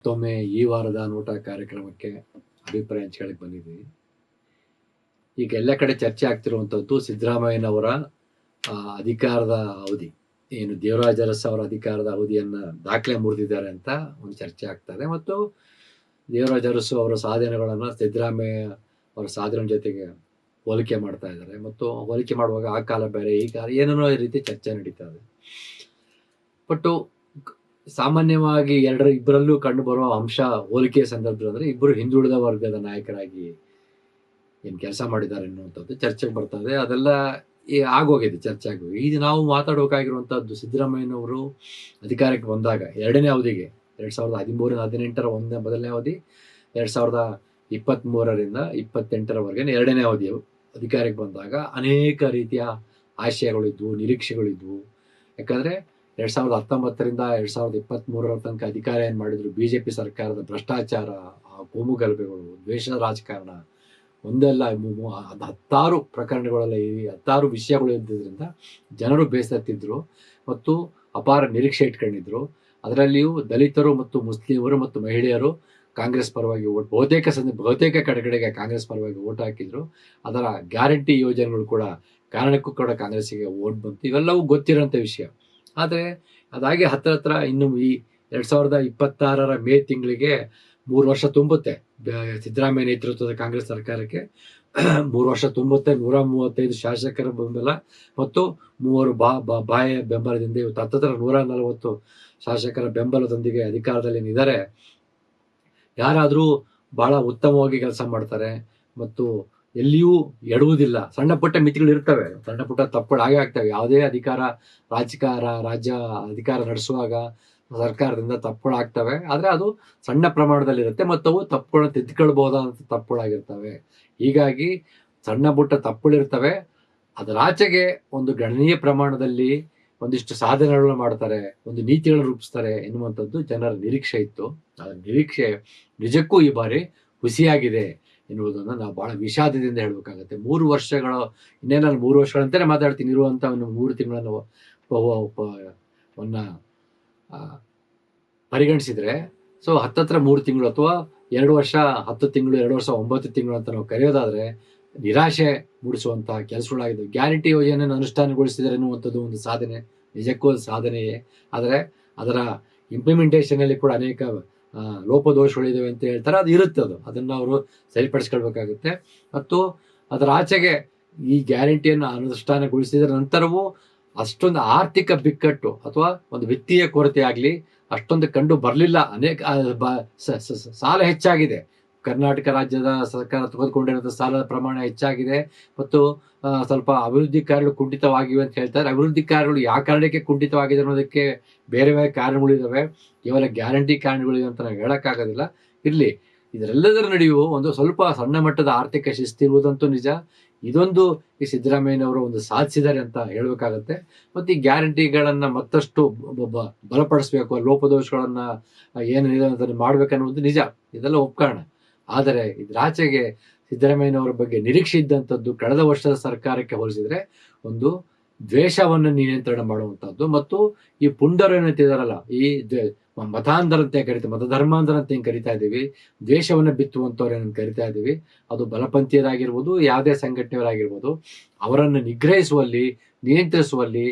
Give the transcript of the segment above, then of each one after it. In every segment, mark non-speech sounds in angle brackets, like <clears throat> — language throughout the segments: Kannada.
ಮತ್ತೊಮ್ಮೆ ಈ ವಾರದ ನೋಟ ಕಾರ್ಯಕ್ರಮಕ್ಕೆ ಅಭಿಪ್ರಾಯ ಹಂಚ್ಕೊಳ್ಳಿಕ್ಕೆ ಬಂದಿದ್ದೀವಿ ಈಗ ಎಲ್ಲ ಕಡೆ ಚರ್ಚೆ ಆಗ್ತಿರುವಂಥದ್ದು ಸಿದ್ದರಾಮಯ್ಯನವರ ಅಧಿಕಾರದ ಅವಧಿ. ಏನು ದೇವರಾಜ ಅರಸ್ ಅವರ ಅಧಿಕಾರದ ಅವಧಿಯನ್ನು ದಾಖಲೆ ಮುರಿದಿದ್ದಾರೆ ಅಂತ ಒಂದು ಚರ್ಚೆ ಆಗ್ತದೆ. ಮತ್ತು ದೇವರಾಜ ಅರಸು ಅವರ ಸಾಧನೆಗಳನ್ನು ಸಿದ್ದರಾಮಯ್ಯ ಅವರ ಸಾಧನೆ ಜೊತೆಗೆ ಹೋಲಿಕೆ ಮಾಡ್ತಾ ಇದ್ದಾರೆ. ಮತ್ತು ಹೋಲಿಕೆ ಮಾಡುವಾಗ ಆ ಕಾಲ ಬೇರೆ ಈ ಕಾಲ ಏನೇನೋ ರೀತಿ ಚರ್ಚೆ ನಡೀತಾ ಇದೆ. ಬಟ್ಟು ಸಾಮಾನ್ಯವಾಗಿ ಎರಡರ ಇಬ್ಬರಲ್ಲೂ ಕಂಡು ಬರುವ ಅಂಶ ಹೋಲಿಕೆಯ ಸಂದರ್ಭದಲ್ಲಿ ಇಬ್ಬರು ಹಿಂದುಳಿದ ವರ್ಗದ ನಾಯಕರಾಗಿ ಏನ್ ಕೆಲಸ ಮಾಡಿದ್ದಾರೆ ಅನ್ನುವಂಥದ್ದು ಚರ್ಚೆಗೆ ಬರ್ತದೆ ಅದೆಲ್ಲ ಆಗೋಗಿದೆ, ಚರ್ಚೆ ಆಗೋಗಿ ಇದು ನಾವು ಮಾತಾಡಬೇಕಾಗಿರುವಂತಹದ್ದು ಸಿದ್ದರಾಮಯ್ಯನವರು ಅಧಿಕಾರಕ್ಕೆ ಬಂದಾಗ ಎರಡನೇ ಅವಧಿಗೆ, ಎರಡ್ ಸಾವಿರದ ಹದಿಮೂರು ಹದಿನೆಂಟರ ಒಂದನೇ ಮೊದಲನೇ ಅವಧಿ, ಎರಡ್ ಸಾವಿರದ ಇಪ್ಪತ್ತ್ ಮೂರರಿಂದ ಇಪ್ಪತ್ತೆಂಟರವರೆಗೆ ಎರಡನೇ ಅವಧಿ ಅಧಿಕಾರಕ್ಕೆ ಬಂದಾಗ ಅನೇಕ ರೀತಿಯ ಆಶಯಗಳಿದ್ವು, ನಿರೀಕ್ಷೆಗಳಿದ್ವು. ಯಾಕಂದ್ರೆ ಎರಡ್ ಸಾವಿರದ ಹತ್ತೊಂಬತ್ತರಿಂದ ಎರಡ್ ಸಾವಿರದ ಇಪ್ಪತ್ತ್ ಮೂರರ ತನಕ ಅಧಿಕಾರ ಏನ್ ಮಾಡಿದ್ರು? ಬಿಜೆಪಿ ಸರ್ಕಾರದ ಭ್ರಷ್ಟಾಚಾರ ಕೋಮು ಗಲಭೆಗಳು, ದ್ವೇಷ ರಾಜಕಾರಣ ಒಂದೆಲ್ಲ ಹತ್ತಾರು ಪ್ರಕರಣಗಳೆಲ್ಲ ಹತ್ತಾರು ವಿಷಯಗಳು ಇದ್ದಿದ್ರಿಂದ ಜನರು ಬೇಸತ್ತಿದ್ರು ಮತ್ತು ಅಪಾರ ನಿರೀಕ್ಷೆ ಇಟ್ಕೊಂಡಿದ್ರು. ಅದರಲ್ಲಿಯೂ ದಲಿತರು ಮತ್ತು ಮುಸ್ಲಿಮರು ಮತ್ತು ಮಹಿಳೆಯರು ಕಾಂಗ್ರೆಸ್ ಪರವಾಗಿ ಓಟ್ ಬಹುತೇಕ ಸಂದ, ಬಹುತೇಕ ಕಡೆಗಡೆಗೆ ಕಾಂಗ್ರೆಸ್ ಪರವಾಗಿ ಓಟ್ ಹಾಕಿದ್ರು. ಅದರ ಗ್ಯಾರಂಟಿ ಯೋಜನೆಗಳು ಕೂಡ ಕಾರಣಕ್ಕೂ ಕೂಡ ಕಾಂಗ್ರೆಸ್ಸಿಗೆ ಓಟ್ ಬಂತು. ಇವೆಲ್ಲವೂ ಗೊತ್ತಿರೋಂಥ ವಿಷಯ. ಆದರೆ ಅದಾಗಿ ಹತ್ರ ಹತ್ರ ಇನ್ನು ಈ ಎರಡ್ ಸಾವಿರದ ಇಪ್ಪತ್ತಾರರ ಮೇ ತಿಂಗಳಿಗೆ ಮೂರು ವರ್ಷ ತುಂಬುತ್ತೆ. ಸಿದ್ದರಾಮಯ್ಯ ನೇತೃತ್ವದ ಕಾಂಗ್ರೆಸ್ ಸರ್ಕಾರಕ್ಕೆ <clears throat> ಮೂರು ವರ್ಷ ತುಂಬುತ್ತೆ. ನೂರ ಮೂವತ್ತೈದು ಶಾಸಕರ ಬೆಂಬಲ ಮತ್ತು ಮೂವರು ಬಾ ಬಾಯ ಬೆಂಬಲದಿಂದ ಇವತ್ತು ಹತ್ತತ್ರ ನೂರ ನಲವತ್ತು ಶಾಸಕರ ಬೆಂಬಲದೊಂದಿಗೆ ಅಧಿಕಾರದಲ್ಲಿ ಇದ್ದಾರೆ. ಯಾರಾದರೂ ಬಹಳ ಉತ್ತಮವಾಗಿ ಕೆಲಸ ಮಾಡ್ತಾರೆ ಮತ್ತು ಎಲ್ಲಿಯೂ ಎಡುವುದಿಲ್ಲ. ಸಣ್ಣ ಪುಟ್ಟ ಮಿತಿಗಳು ಇರ್ತವೆ. ಸಣ್ಣ ಪುಟ್ಟ ತಪ್ಪುಗಳು ಆಗೇ ಆಗ್ತವೆ. ಯಾವುದೇ ಅಧಿಕಾರ, ರಾಜಕಾರ ರಾಜ್ಯ ಅಧಿಕಾರ ನಡೆಸುವಾಗ ಸರ್ಕಾರದಿಂದ ತಪ್ಪುಗಳು ಆಗ್ತವೆ. ಆದರೆ ಅದು ಸಣ್ಣ ಪ್ರಮಾಣದಲ್ಲಿ ಇರುತ್ತೆ ಮತ್ತು ಅವು ತಪ್ಪುಗಳನ್ನ ತಿದ್ದುಕೊಳ್ಬಹುದಾದ ತಪ್ಪುಗಳಾಗಿರ್ತವೆ. ಹೀಗಾಗಿ ಸಣ್ಣ ಪುಟ್ಟ ತಪ್ಪುಗಳಿರ್ತವೆ. ಅದರಾಚೆಗೆ ಒಂದು ಗಣನೀಯ ಪ್ರಮಾಣದಲ್ಲಿ ಒಂದಿಷ್ಟು ಸಾಧನೆಗಳನ್ನ ಮಾಡ್ತಾರೆ. ಒಂದು ನೀತಿಗಳನ್ನು ರೂಪಿಸ್ತಾರೆ ಎನ್ನುವಂಥದ್ದು ಜನರ ನಿರೀಕ್ಷೆ ಇತ್ತು. ಆ ನಿರೀಕ್ಷೆ ನಿಜಕ್ಕೂ ಈ ಬಾರಿ ಹುಸಿಯಾಗಿದೆ. ಎನ್ನುವುದನ್ನು ನಾವು ಬಹಳ ವಿಷಾದದಿಂದ ಹೇಳಬೇಕಾಗತ್ತೆ. ಮೂರು ವರ್ಷಗಳ ಇನ್ನೇ ನಾನು ಮೂರು ವರ್ಷಗಳಂತಲೇ ಮಾತಾಡ್ತೀನಿ ಇರುವಂಥ ಒಂದು ಮೂರು ತಿಂಗಳನ್ನು ಒನ್ನ ಪರಿಗಣಿಸಿದ್ರೆ, ಸೊ ಹತ್ತತ್ರ ಮೂರು ತಿಂಗಳು ಅಥವಾ ಎರಡು ವರ್ಷ ಹತ್ತು ತಿಂಗಳು, ಎರಡು ವರ್ಷ ಒಂಬತ್ತು ತಿಂಗಳು ಅಂತ ನಾವು ಕರೆಯೋದಾದ್ರೆ, ನಿರಾಶೆ ಮೂಡಿಸುವಂತಹ ಕೆಲಸಗಳಾಗಿದ್ದವು ಗ್ಯಾರಂಟಿ ಯೋಜನೆಯನ್ನು ಅನುಷ್ಠಾನಗೊಳಿಸಿದರೆ ಎನ್ನುವಂಥದ್ದು ಒಂದು ಸಾಧನೆ, ನಿಜಕ್ಕೂ ಒಂದು ಸಾಧನೆಯೇ. ಆದರೆ ಅದರ ಇಂಪ್ಲಿಮೆಂಟೇಷನ್ ಅಲ್ಲಿ ಕೂಡ ಅನೇಕ ಆ, ಲೋಪದೋಷಗಳಿದಾವೆ ಅಂತ ಹೇಳ್ತಾರೆ ಅದು ಇರುತ್ತೆ ಅದು. ಅದನ್ನು ಅವರು ಸರಿಪಡಿಸ್ಕೊಳ್ಬೇಕಾಗುತ್ತೆ. ಮತ್ತು ಅದರ ಆಚೆಗೆ ಈ ಗ್ಯಾರಂಟಿಯನ್ನು ಅನುಷ್ಠಾನಗೊಳಿಸಿದ ನಂತರವೂ ಅಷ್ಟೊಂದು ಆರ್ಥಿಕ ಬಿಕ್ಕಟ್ಟು ಅಥವಾ ಒಂದು ವಿತ್ತೀಯ ಕೊರತೆ ಆಗಲಿ ಅಷ್ಟೊಂದು ಕಂಡು ಬರಲಿಲ್ಲ. ಅನೇಕ ಸಾಲ ಹೆಚ್ಚಾಗಿದೆ. ಕರ್ನಾಟಕ ರಾಜ್ಯದ ಸರ್ಕಾರ ತೆಗೆದುಕೊಂಡಿರುವಂತಹ ಸಾಲದ ಪ್ರಮಾಣ ಹೆಚ್ಚಾಗಿದೆ ಮತ್ತು ಸ್ವಲ್ಪ ಅಭಿವೃದ್ಧಿ ಕಾರ್ಯಗಳು ಕುಂಠಿತವಾಗಿವೆ ಅಂತ ಹೇಳ್ತಾರೆ. ಅಭಿವೃದ್ಧಿ ಕಾರ್ಯಗಳು ಯಾವ ಕಾರಣಕ್ಕೆ ಕುಂಠಿತವಾಗಿದೆ ಅನ್ನೋದಕ್ಕೆ ಬೇರೆ ಬೇರೆ ಕಾರಣಗಳಿದಾವೆ ಕೇವಲ ಗ್ಯಾರಂಟಿ ಕಾರಣಗಳಿವೆ ಅಂತ ನಾವು ಹೇಳಕ್ಕಾಗೋದಿಲ್ಲ. ಇರ್ಲಿ, ಇದರೆಲ್ಲದರ ನಡುವೆಯೂ ಒಂದು ಸ್ವಲ್ಪ ಸಣ್ಣ ಮಟ್ಟದ ಆರ್ಥಿಕ ಶಿಸ್ತಿರುವುದಂತೂ ನಿಜ. ಇದೊಂದು ಈ ಸಿದ್ದರಾಮಯ್ಯನವರು ಒಂದು ಸಾಧಿಸಿದ್ದಾರೆ ಅಂತ ಹೇಳಬೇಕಾಗತ್ತೆ. ಮತ್ತೆ ಈ ಗ್ಯಾರಂಟಿಗಳನ್ನು ಮತ್ತಷ್ಟು ಬಲಪಡಿಸಬೇಕು, ಲೋಪದೋಷಗಳನ್ನು ಏನಿದೆ ಅದನ್ನು ಮಾಡ್ಬೇಕನ್ನುವುದು ನಿಜ. ಇದೆಲ್ಲ ಒಪ್ಕೋಣ ಆದರೆ ಇದ್ರಾಚೆಗೆ ಸಿದ್ದರಾಮಯ್ಯನವರ ಬಗ್ಗೆ ನಿರೀಕ್ಷೆ ಇದ್ದಂಥದ್ದು ಕಳೆದ ವರ್ಷದ ಸರ್ಕಾರಕ್ಕೆ ಹೋಲಿಸಿದ್ರೆ ಒಂದು ದ್ವೇಷವನ್ನು ನಿಯಂತ್ರಣ ಮಾಡುವಂಥದ್ದು ಮತ್ತು ಈ ಪುಂಡರು ಏನಂತಿದಾರಲ್ಲ ಈ ಮತಾಂಧರ ಅಂತ ಕರಿತಾ ಮತಧರ್ಮಾಂಧರ ಅಂತ ಏನ್ ಕರಿತಾ ಇದೀವಿ ದ್ವೇಷವನ್ನು ಬಿತ್ತುವಂಥವ್ರು ಏನಂತ ಕರಿತಾ ಇದೀವಿ ಅದು ಬಲಪಂಥೀಯರಾಗಿರ್ಬೋದು, ಯಾವುದೇ ಸಂಘಟನೆಯವರಾಗಿರ್ಬೋದು, ಅವರನ್ನು ನಿಗ್ರಹಿಸುವಲ್ಲಿ, ನಿಯಂತ್ರಿಸುವಲ್ಲಿ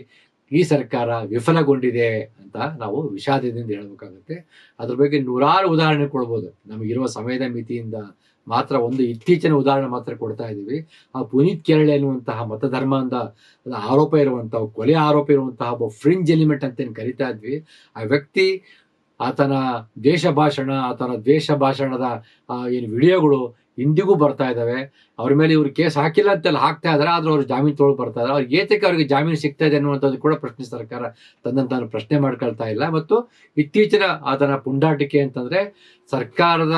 ಈ ಸರ್ಕಾರ ವಿಫಲಗೊಂಡಿದೆ ಅಂತ ನಾವು ವಿಷಾದದಿಂದ ಹೇಳಬೇಕಾಗುತ್ತೆ. ಅದ್ರ ಬಗ್ಗೆ ನೂರಾರು ಉದಾಹರಣೆ ಕೊಡ್ಬೋದು. ನಮಗಿರುವ ಸಮಯದ ಮಿತಿಯಿಂದ ಮಾತ್ರ ಒಂದು ಇತ್ತೀಚಿನ ಉದಾಹರಣೆ ಮಾತ್ರ ಕೊಡ್ತಾ ಇದ್ದೀವಿ. ಆ ಪುನೀತ್ ಕೇರಳೆ ಎನ್ನುವಂತಹ ಮತಧರ್ಮಾಂಧ ಆರೋಪ ಇರುವಂತಹ ಕೊಲೆ ಆರೋಪ ಇರುವಂತಹ ಒಬ್ಬ ಫ್ರಿಂಜ್ ಎಲಿಮೆಂಟ್ ಅಂತ ಏನು ಕರಿತಾ ಇದ್ವಿ. ಆ ವ್ಯಕ್ತಿ, ಆತನ ದೇಶ ಭಾಷಣ, ಆತನ ದ್ವೇಷ ಭಾಷಣದ ಏನು ವಿಡಿಯೋಗಳು ಇಂದಿಗೂ ಬರ್ತಾ ಇದಾವೆ. ಅವ್ರ ಮೇಲೆ ಇವ್ರು ಕೇಸ್ ಹಾಕಿಲ್ಲ ಅಂತೆಲ್ಲ ಹಾಕ್ತಾ ಇದಾರೆ, ಆದ್ರೆ ಅವ್ರು ಜಾಮೀನು ತೊಗೊಳ್ ಬರ್ತಾ ಇದಾರೆ. ಅವ್ರಿಗೆ ಏತಕ್ಕೆ ಅವ್ರಿಗೆ ಜಾಮೀನು ಸಿಗ್ತಾ ಇದೆ ಅನ್ನುವಂಥದ್ದು ಕೂಡ ಪ್ರಶ್ನೆ ಸರ್ಕಾರ ತಂದಂತ ಪ್ರಶ್ನೆ ಮಾಡ್ಕೊಳ್ತಾ ಇಲ್ಲ. ಮತ್ತು ಇತ್ತೀಚಿನ ಆತನ ಪುಂಡಾಟಿಕೆ ಅಂತಂದ್ರೆ ಸರ್ಕಾರದ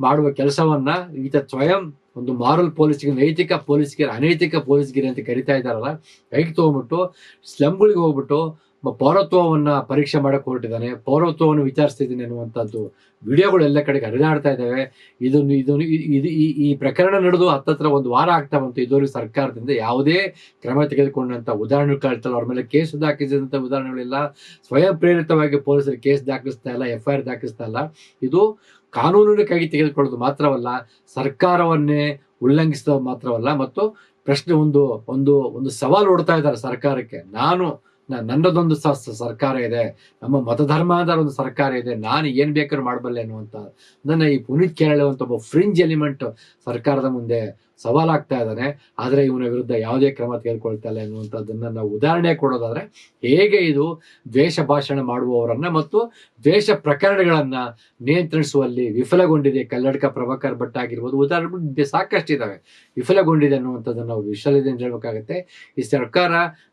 ಮಾಡುವ ಕೆಲಸವನ್ನ ಈತ ಸ್ವಯಂ ಒಂದು ಮಾರಲ್ ಪೊಲೀಸ್ಗೆ, ನೈತಿಕ ಪೊಲೀಸ್ಗಿರಿ ಅನೈತಿಕ ಪೊಲೀಸ್ಗಿರಿ ಅಂತ ಕರಿತಾ ಇದ್ದಾರಲ್ಲ, ಕೈಗೆ ತಗೊಂಡ್ಬಿಟ್ಟು ಸ್ಲಮ್ಗಳಿಗೆ ಹೋಗ್ಬಿಟ್ಟು ಪೌರತ್ವವನ್ನ ಪರೀಕ್ಷೆ ಮಾಡಕ್ ಹೊರಟಿದ್ದಾನೆ. ಪೌರತ್ವವನ್ನು ವಿಚಾರಿಸ್ತಿದ್ದೀನಿ ಅನ್ನುವಂಥದ್ದು ವಿಡಿಯೋಗಳು ಎಲ್ಲ ಕಡೆಗೆ ಹರಿದಾಡ್ತಾ ಇದ್ದಾವೆ. ಇದನ್ನು ಇದನ್ನು ಇದು, ಈ ಪ್ರಕರಣ ನಡೆದು ಹತ್ತತ್ರ ಒಂದು ವಾರ ಆಗ್ತಾ ಬಂತು. ಇದುವರೆಗೆ ಸರ್ಕಾರದಿಂದ ಯಾವುದೇ ಕ್ರಮ ತೆಗೆದುಕೊಂಡಂತ ಉದಾಹರಣೆ ಕಾಣ್ತಲ್ಲ ಅವ್ರ ಮೇಲೆ ಕೇಸ್ ದಾಖಲಿಸಿದಂತ ಉದಾಹರಣೆಗಳಿಲ್ಲ. ಸ್ವಯಂ ಪ್ರೇರಿತವಾಗಿ ಪೊಲೀಸರು ಕೇಸ್ ದಾಖಲಿಸ್ತಾ ಇಲ್ಲ ಎಫ್ ಐ ಆರ್ ದಾಖಲಿಸ್ತಾ ಇಲ್ಲ. ಇದು ಕಾನೂನಿನ ತೆಗೆದುಕೊಳ್ಳೋದು ಮಾತ್ರವಲ್ಲ, ಸರ್ಕಾರವನ್ನೇ ಉಲ್ಲಂಘಿಸೋದು ಮಾತ್ರವಲ್ಲ. ಮತ್ತು ಪ್ರಶ್ನೆ ಒಂದು ಒಂದು ಒಂದು ಸವಾಲು ಹೊಡ್ತಾ ಇದ್ದಾರೆ ಸರ್ಕಾರಕ್ಕೆ. ನಾನು ನನ್ನದೊಂದು ಸರ್ಕಾರ ಇದೆ, ನಮ್ಮ ಮತಧರ್ಮದ ಒಂದು ಸರ್ಕಾರ ಇದೆ, ನಾನು ಏನ್ ಬೇಕಾದ್ರೂ ಮಾಡಬಲ್ಲೆ ಅನ್ನುವಂತ ನನ್ನ ಈ ಪುನೀತ್ ಕೇರಳ ಅಂತ ಒಬ್ಬ ಫ್ರಿಂಜ್ ಎಲಿಮೆಂಟ್ ಸರ್ಕಾರದ ಮುಂದೆ ಸವಾಲಾಗ್ತಾ ಇದ್ದಾನೆ. ಆದರೆ ಇವನ ವಿರುದ್ಧ ಯಾವುದೇ ಕ್ರಮ ತೆಗೆದುಕೊಳ್ತಾ ಇಲ್ಲ ಎನ್ನುವಂಥದ್ದನ್ನ ನಾವು ಉದಾಹರಣೆ ಕೊಡೋದಾದ್ರೆ, ಹೇಗೆ ಇದು ದ್ವೇಷ ಭಾಷಣ ಮಾಡುವವರನ್ನ ಮತ್ತು ದ್ವೇಷ ಪ್ರಕರಣಗಳನ್ನ ನಿಯಂತ್ರಿಸುವಲ್ಲಿ ವಿಫಲಗೊಂಡಿದೆ ಕಲ್ಲಡ್ಕ ಪ್ರಭಾಕರ್ ಭಟ್ ಆಗಿರ್ಬೋದು, ಉದಾಹರಣೆ ಸಾಕಷ್ಟು ಇದಾವೆ ವಿಫಲಗೊಂಡಿದೆ ಅನ್ನುವಂಥದ್ದನ್ನು ನಾವು ವಿಶ್ವದಿಂದ ಹೇಳ್ಬೇಕಾಗತ್ತೆ. ಈ ಸರ್ಕಾರ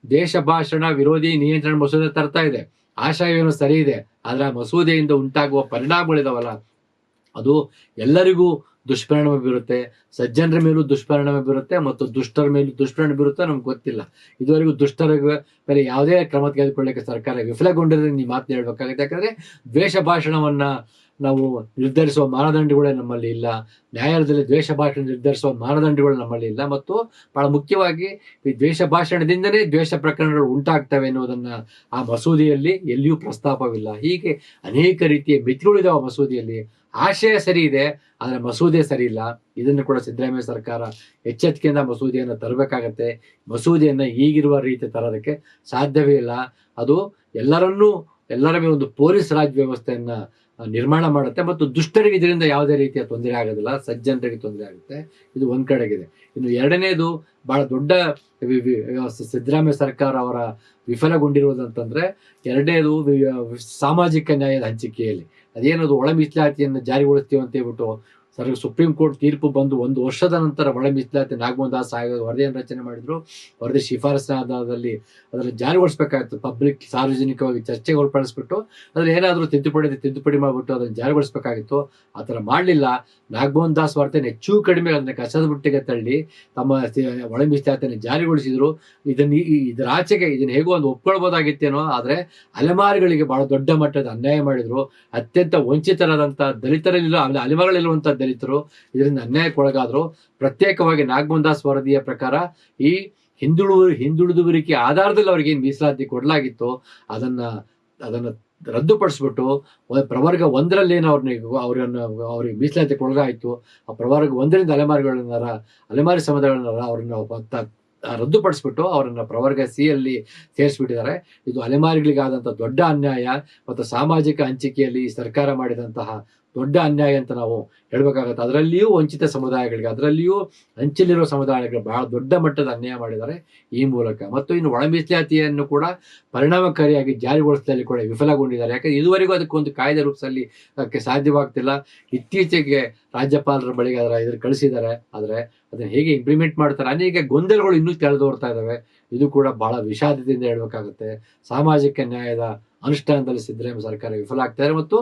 ದೇಶ ಭಾಷಣ ವಿರೋಧಿ ನಿಯಂತ್ರಣ ಮಸೂದೆ ತರ್ತಾ ಇದೆ. ಆಶಯವೇನು ಸರಿ ಇದೆ, ಆದ್ರೆ ಆ ಮಸೂದೆಯಿಂದ ಉಂಟಾಗುವ ಪರಿಣಾಮಗಳಿದಾವಲ್ಲ, ಅದು ಎಲ್ಲರಿಗೂ ದುಷ್ಪರಿಣಾಮ ಬೀರುತ್ತೆ, ಸಜ್ಜನರ ಮೇಲೂ ದುಷ್ಪರಿಣಾಮ ಬೀರುತ್ತೆ ಮತ್ತು ದುಷ್ಟರ ಮೇಲೂ ದುಷ್ಪರಿಣಾಮ ಬೀರುತ್ತೆ ನಮ್ಗೆ ಗೊತ್ತಿಲ್ಲ. ಇದುವರೆಗೂ ದುಷ್ಟರ ಮೇಲೆ ಯಾವುದೇ ಕ್ರಮ ತೆಗೆದುಕೊಳ್ಳಕ್ಕೆ ಸರ್ಕಾರ ವಿಫಲಗೊಂಡಿರೋದ್ರೆ ನೀವು ಮಾತು ಹೇಳ್ಬೇಕಾಗುತ್ತೆ. ಯಾಕಂದ್ರೆ ದ್ವೇಷ ಭಾಷಣವನ್ನ ನಾವು ನಿರ್ಧರಿಸುವ ಮಾನದಂಡಗಳೇ ನಮ್ಮಲ್ಲಿ ಇಲ್ಲ. ನ್ಯಾಯಾಲಯದಲ್ಲಿ ದ್ವೇಷ ಭಾಷಣ ನಿರ್ಧರಿಸುವ ಮಾನದಂಡಗಳು ನಮ್ಮಲ್ಲಿ ಇಲ್ಲ. ಮತ್ತು ಬಹಳ ಮುಖ್ಯವಾಗಿ ಈ ದ್ವೇಷ ಭಾಷಣದಿಂದನೇ ದ್ವೇಷ ಪ್ರಕರಣಗಳು ಉಂಟಾಗ್ತವೆ ಎನ್ನುವುದನ್ನ ಆ ಮಸೂದೆಯಲ್ಲಿ ಎಲ್ಲಿಯೂ ಪ್ರಸ್ತಾಪವಿಲ್ಲ. ಹೀಗೆ ಅನೇಕ ರೀತಿಯ ಮಿತಿಗಳಿದಾವೆ ಆ ಮಸೂದೆಯಲ್ಲಿ ಆಶಯ ಸರಿ ಇದೆ, ಆದರೆ ಮಸೂದೆ ಸರಿ ಇಲ್ಲ. ಇದನ್ನು ಕೂಡ ಸಿದ್ದರಾಮಯ್ಯ ಸರ್ಕಾರ ಎಚ್ಚೆತ್ತಿಕೆಯಿಂದ ಮಸೂದೆಯನ್ನು ತರಬೇಕಾಗತ್ತೆ. ಮಸೂದೆಯನ್ನು ಈಗಿರುವ ರೀತಿ ತರೋದಕ್ಕೆ ಸಾಧ್ಯವೇ ಇಲ್ಲ. ಅದು ಎಲ್ಲರನ್ನೂ, ಎಲ್ಲರ ಮೇಲೆ ಒಂದು ಪೊಲೀಸ್ ರಾಜ್ ವ್ಯವಸ್ಥೆಯನ್ನು ನಿರ್ಮಾಣ ಮಾಡುತ್ತೆ ಮತ್ತು ದುಷ್ಟರಿಗೆ ಇದರಿಂದ ಯಾವುದೇ ರೀತಿಯ ತೊಂದರೆ ಆಗೋದಿಲ್ಲ, ಸಜ್ಜನರಿಗೆ ತೊಂದರೆ ಆಗುತ್ತೆ. ಇದು ಒಂದು ಕಡೆಗಿದೆ. ಇನ್ನು ಎರಡನೇದು, ಬಹಳ ದೊಡ್ಡ ಸಿದ್ದರಾಮಯ್ಯ ಸರ್ಕಾರ ಅವರ ವಿಫಲಗೊಂಡಿರುವುದಂತಂದ್ರೆ ಎರಡನೇದು ಸಾಮಾಜಿಕ ನ್ಯಾಯದ ಹಂಚಿಕೆಯಲ್ಲಿ. ಅದೇನದು ಒಳ ಮೀಸಲಾತಿಯನ್ನು ಜಾರಿಗೊಳಿಸ್ತೀವಿ ಅಂತ ಹೇಳ್ಬಿಟ್ಟು ಸರ್, ಸುಪ್ರೀಂ ಕೋರ್ಟ್ ತೀರ್ಪು ಬಂದು ಒಂದು ವರ್ಷದ ನಂತರ ಒಳ ಮೀಸಲಾತಿ ನಾಗಮೋಹನ್ ದಾಸ್ ಆಯೋಗ ವರದಿಯನ್ನು ರಚನೆ ಮಾಡಿದ್ರು. ವರದಿ ಶಿಫಾರಸಿನ ಆಧಾರದಲ್ಲಿ ಅದನ್ನು ಜಾರಿಗೊಳಿಸಬೇಕಾಗಿತ್ತು. ಪಬ್ಲಿಕ್ ಸಾರ್ವಜನಿಕವಾಗಿ ಚರ್ಚೆಗೆ ಒಳಪಡಿಸ್ಬಿಟ್ಟು ಅದ್ರಲ್ಲಿ ಏನಾದರೂ ತಿದ್ದುಪಡಿ ತಿದ್ದುಪಡಿ ಮಾಡಿಬಿಟ್ಟು ಅದನ್ನು ಜಾರಿಗೊಳಿಸಬೇಕಾಗಿತ್ತು. ಆ ಥರ ಮಾಡಲಿಲ್ಲ. ನಾಗಮೋಹನ್ ದಾಸ್ ವಾರ್ತೆಯನ್ನು ಹೆಚ್ಚು ಕಡಿಮೆ ಅದನ್ನ ಕಸದ ಬುಟ್ಟಿಗೆ ತಳ್ಳಿ ತಮ್ಮ ಒಳ ಮೀಸಲಾತಿಯನ್ನು ಜಾರಿಗೊಳಿಸಿದ್ರು. ಇದನ್ನು ಇದರ ಆಚೆಗೆ ಇದನ್ನು ಹೇಗೋ ಒಂದು ಒಪ್ಕೊಳ್ಬೋದಾಗಿತ್ತೇನೋ, ಆದ್ರೆ ಅಲೆಮಾರಿಗಳಿಗೆ ಬಹಳ ದೊಡ್ಡ ಮಟ್ಟದ ಅನ್ಯಾಯ ಮಾಡಿದ್ರು. ಅತ್ಯಂತ ವಂಚಿತರಾದಂಥ ದಲಿತರಲ್ಲಿರೋ, ಆಮೇಲೆ ಅಲೆಮಾರಿಗಳಿರುವಂತ ದಲಿತರು ಇದರಿಂದ ಅನ್ಯಾಯಕ್ಕೊಳಗಾದ್ರು, ಪ್ರತ್ಯೇಕವಾಗಿ ನಾಗಮೋಹನ್ ವರದಿಯ ಪ್ರಕಾರ ಈ ಹಿಂದುಳು ಹಿಂದುಳಿದುವರಿಕೆ ಆಧಾರದಲ್ಲಿ ಅವ್ರಿಗೆ ಏನು ಮೀಸಲಾತಿ ಕೊಡಲಾಗಿತ್ತು ಅದನ್ನ ಅದನ್ನ ರದ್ದುಪಡಿಸ್ಬಿಟ್ಟು ಪ್ರವರ್ಗ ಒಂದರಲ್ಲಿ ಏನು ಅವ್ರನ್ನ ಅವ್ರನ್ನ ಅವ್ರಿಗೆ ಮೀಸಲಾತಿ ಕೊಡಲಾಯಿತು, ಆ ಪ್ರವರ್ಗ ಒಂದರಿಂದ ಅಲೆಮಾರಿಗಳನ್ನ ಅಲೆಮಾರಿ ಸಮುದಾಯಗಳನ್ನ ಅವ್ರನ್ನ ರದ್ದುಪಡಿಸ್ಬಿಟ್ಟು ಅವರನ್ನು ಪ್ರವರ್ಗ ಸಿ ಅಲ್ಲಿ ಸೇರಿಸ್ಬಿಟ್ಟಿದ್ದಾರೆ. ಇದು ಅಲೆಮಾರಿಗಳಿಗಾದಂತಹ ದೊಡ್ಡ ಅನ್ಯಾಯ ಮತ್ತು ಸಾಮಾಜಿಕ ಹಂಚಿಕೆಯಲ್ಲಿ ಸರ್ಕಾರ ಮಾಡಿದಂತಹ ದೊಡ್ಡ ಅನ್ಯಾಯ ಅಂತ ನಾವು ಹೇಳ್ಬೇಕಾಗತ್ತೆ. ಅದರಲ್ಲಿಯೂ ವಂಚಿತ ಸಮುದಾಯಗಳಿಗೆ, ಅದರಲ್ಲಿಯೂ ಅಂಚಲಿರುವ ಸಮುದಾಯಗಳಿಗೆ ಬಹಳ ದೊಡ್ಡ ಮಟ್ಟದ ಅನ್ಯಾಯ ಮಾಡಿದ್ದಾರೆ ಈ ಮೂಲಕ. ಮತ್ತು ಇನ್ನು ಒಳ ಮೀಸಲಾತಿಯನ್ನು ಕೂಡ ಪರಿಣಾಮಕಾರಿಯಾಗಿ ಜಾರಿಗೊಳಿಸಿದಲ್ಲಿ ಕೂಡ ವಿಫಲಗೊಂಡಿದ್ದಾರೆ. ಯಾಕಂದ್ರೆ ಇದುವರೆಗೂ ಅದಕ್ಕೊಂದು ಕಾಯ್ದೆ ರೂಪಿಸಲ್ಲಿ ಅದಕ್ಕೆ ಸಾಧ್ಯವಾಗ್ತಿಲ್ಲ. ಇತ್ತೀಚೆಗೆ ರಾಜ್ಯಪಾಲರ ಬಳಿಗೆ ಅದರ ಇದ್ರ ಕಳಿಸಿದ್ದಾರೆ. ಆದರೆ ಅದನ್ನ ಹೇಗೆ ಇಂಪ್ಲಿಮೆಂಟ್ ಮಾಡ್ತಾರೆ, ಅನೇಕ ಗೊಂದಲಗಳು ಇನ್ನೂ ತೆಳೆದೋರ್ತಾ ಇದಾವೆ ಇದು ಕೂಡ ಬಹಳ ವಿಷಾದದಿಂದ ಹೇಳಬೇಕಾಗುತ್ತೆ. ಸಾಮಾಜಿಕ ನ್ಯಾಯದ ಅನುಷ್ಠಾನದಲ್ಲಿ ಸಿದ್ದರಾಮಯ್ಯ ಸರ್ಕಾರ ವಿಫಲ ಆಗ್ತಾರೆ ಮತ್ತು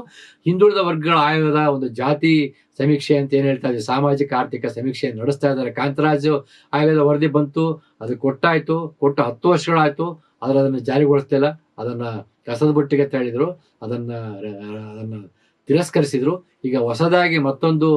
ಹಿಂದುಳಿದ ವರ್ಗಗಳ ಆಯೋಗದ ಒಂದು ಜಾತಿ ಸಮೀಕ್ಷೆ ಅಂತ ಏನ್ ಹೇಳ್ತಾ ಸಾಮಾಜಿಕ, ಆರ್ಥಿಕ ಸಮೀಕ್ಷೆ ನಡೆಸ್ತಾ ಇದ್ದಾರೆ. ಕಾಂತರಾಜು ಆಯೋಗದ ವರದಿ ಬಂತು, ಅದು ಕೊಟ್ಟಾಯ್ತು, ಕೊಟ್ಟು ಹತ್ತು ವರ್ಷಗಳಾಯ್ತು, ಆದ್ರೆ ಅದನ್ನ ಜಾರಿಗೊಳಿಸ್ತಿಲ್ಲ. ಅದನ್ನ ಕಸದ ಬುಟ್ಟಿಗೆ ತೇಳಿದ್ರು ಅದನ್ನ ಅದನ್ನ ತಿರಸ್ಕರಿಸಿದ್ರು. ಈಗ ಹೊಸದಾಗಿ ಮತ್ತೊಂದು